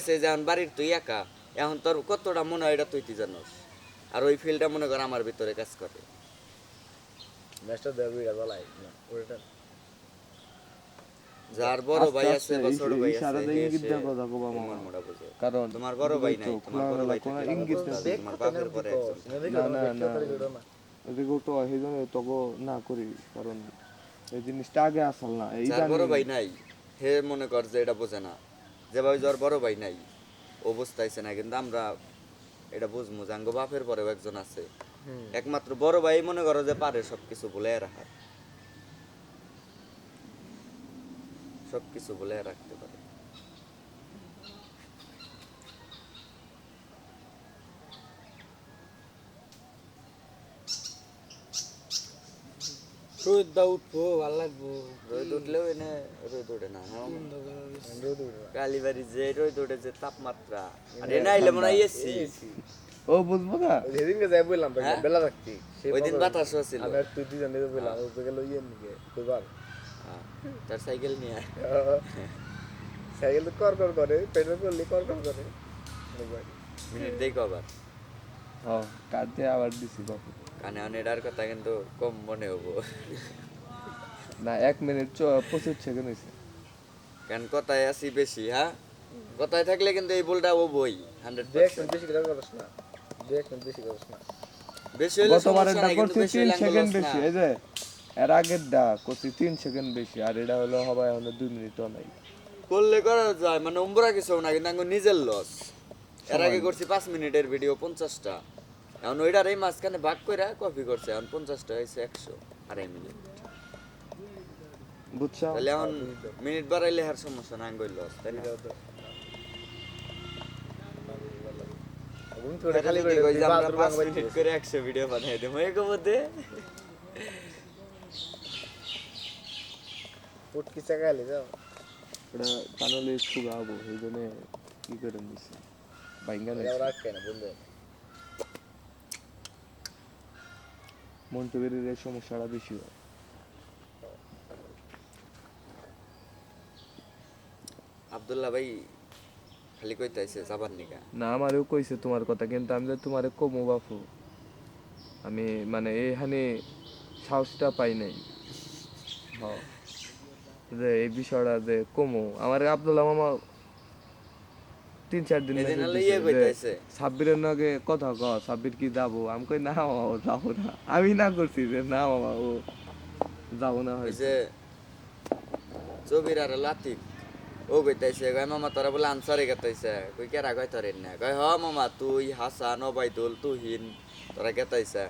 সে যেমন বাড়ির তুই একা এখন তোর কতটা মনে হয় এটা তুই তুই জানোস আর ওই ফিল্ডটা মনে কর আমার ভিতরে কাজ করে ম্যাচটা না ওটা যার বড় ভাই আছে বা ছোট ভাই আছে দিয়ে সে- ইঙ্গিত কথা কবা মামা। তোমার মোটা বোঝে। কারণ তোমার বড় ভাই নাই তোমার বড় ভাই কোনো ইঙ্গিত তোমার বাপের পরে একজন। না, না, না। এদিকে তো জন্য না করি কারণ এই জিনিসটা আগে আসল না এই যার বড় ভাই নাই হে মনে কর যে এটা বোঝে না যেভাবে জ্বর বড় ভাই নাই বুঝতেছে না কিন্তু আমরা এটা বুঝব জাঙ্গ বাপের পরেও একজন আছে। একমাত্র বড় ভাই মনে করো যে পারে সবকিছু বলে রাখার। সবকিছু বলে রাখতে পারে। রোদ দা উঠবো ভালো লাগবো। রোদ উঠলেও এনে রোদ ওঠে না হ্যাঁ। কালীবাড়ি যে রোদ ওঠে যে তাপমাত্রা। আর এনে আইলে মনে হয় এসি ও বুঝব না। যেদিনকে যাই বললাম হ্যাঁ? বেলা ওই দিন বাতাসও ছিল আমি তুই দুজন দিকে বললাম ও তো গেল ইয়ে নিকে দুবার হ্যাঁ, তার সাইকেল নিয়ে আয়। সাইকেল তো কর কর করে পেট্রোল করলে কর কর করে। মিনিট দেই কবার। আবার দিছি বাপু। কানে অনেডার কথা কিন্তু কম মনে হব। না এক মিনিট পঁচিশ সেকেন্ড হয়েছে কারণ কথায় আসি বেশি হ্যাঁ? কথায় থাকলে কিন্তু এই বলটা ও বই হান্ড্রেড বেশি করে না। বেশি না। বেশি হলে গতবারের সমস্যা ডা নাই, কিন্তু করছি তিন সেকেন্ড বেশি এই যে এর আগের করছি তিন সেকেন্ড বেশি আর এটা হলো দুই মিনিটও নাই। করলে করা যায় মানে কিছু না কিন্তু নিজের লস এর আগে করছি পাঁচ মিনিটের ভিডিও পঞ্চাশটা। এখন ওইটার এই মাঝখানে ভাগ করে কপি করছে এখন পঞ্চাশটা হয়েছে একশো আড়াই মিনিট। বুঝছ তাহলে এখন মিনিট বাড়াইলে আর সমস্যা না আঙ্গুল তাই না? খালি করে মিনিট একশো ভিডিও বানিয়ে দেবো এর মধ্যে পুটকি চাকালে যাও। কানলে জন্য কি করে নিছি? সমস্যাটা বেশি হয় আব্দুল্লাহ ভাই খালি কইতাইছে যাবার নিকা না আমারও কইছে তোমার কথা কিন্তু আমি তো তোমারে কমু বাপু আমি মানে এইখানে সাহসটা পাই নাই যে এই বিষয়টা যে কমু আমার আব্দুল্লাহ মামা তিন চার দিন ইয়ে সাব্বিরের নাগে কথা ক সাব্বির কি যাব? আমি কই না মামা যাব না। আমি না করছি যে না মামা ও যাব না হয়েছে যে চবির আর লাতিক ও কইতাইছে কয় মামা তোরা বলে আনসারে গেতাইছে কই কেরা কয় তোরেন না? কয় হ মামা তুই হাসান ওবাইদুল তুহিন তোরা গেতাইছে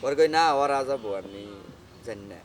পরে কই না ওরা যাব আমি জানি না।